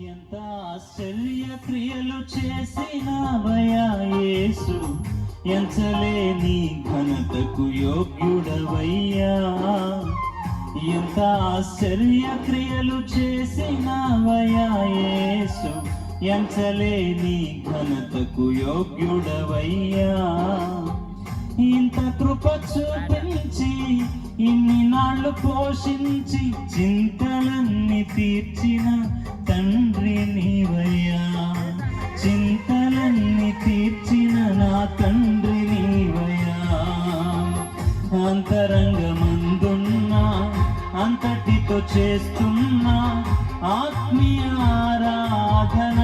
ఎంత ఆశ్చర్య క్రియలు చేసినవయా యేసు. ఎంచలేని ఘనతకు యోగ్యుడవయ్యా. ఎంత ఆశ్చర్య క్రియలు చేసినవయా యేసు. ఎంచలేని ఘనతకు యోగ్యుడవయ్యా. ఇంత కృప చూపించి ఇన్ని నాళ్ళు పోషించి చింతలన్నీ తీర్చిన తండ్రి నీవయ్యా. చింతలన్నీ తీర్చిన నా తండ్రి నీవయ్యా. అంతరంగమందున్న అంతటితో చేస్తున్నా ఆత్మీయ ఆరాధన.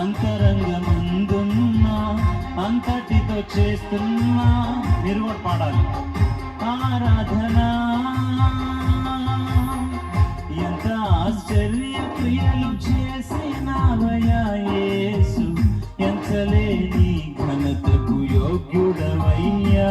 అంతరంగమందున్న అంతటితో చేస్తున్నా మీరు కూడా పాడాలి. ఆరాధన. ఆశ్చర్య క్రియలు చేసినవయా యేసు ఎంతలేని ఘనతకు యోగ్యుడవయ్యా.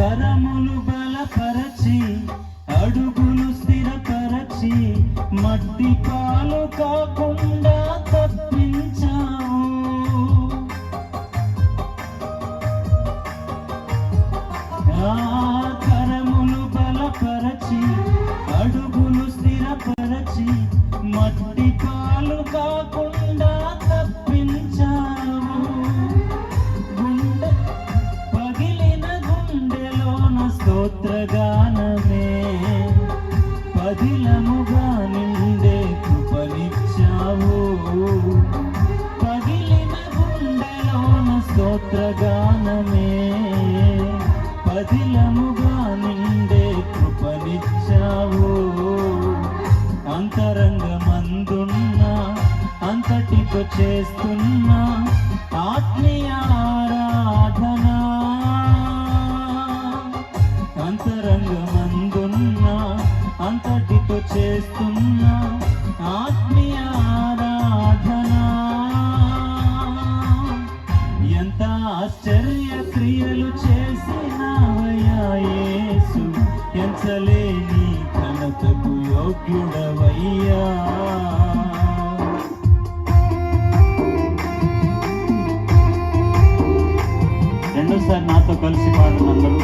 కరములు బలపరచి అడుగులు స్థిరపరచి మట్టి పాలు కాకుండా తప్పించావు. కరములు బలపరచి అడుగులు స్థిరపరచి మట్టి పాలు కాకుండా పదిలముగా నిండే కృపనిచ్చావు పగిలిన గుండెలోన స్తోత్రగానమే. పదిలముగా నిండే కృపనిచ్చావు అంతరంగమందున్నా అంతటితో చేస్తున్నా ఆత్మీయ అంతటితో చేస్తున్న ఆత్మీయ ఆరాధన. ఎంత ఆశ్చర్య క్రియలు చేసినవయేసు ఎంచలేని ఘనతకు యోగ్యుడవయ్యా. రెండోసారి నాతో కలిసి పాడినందరూ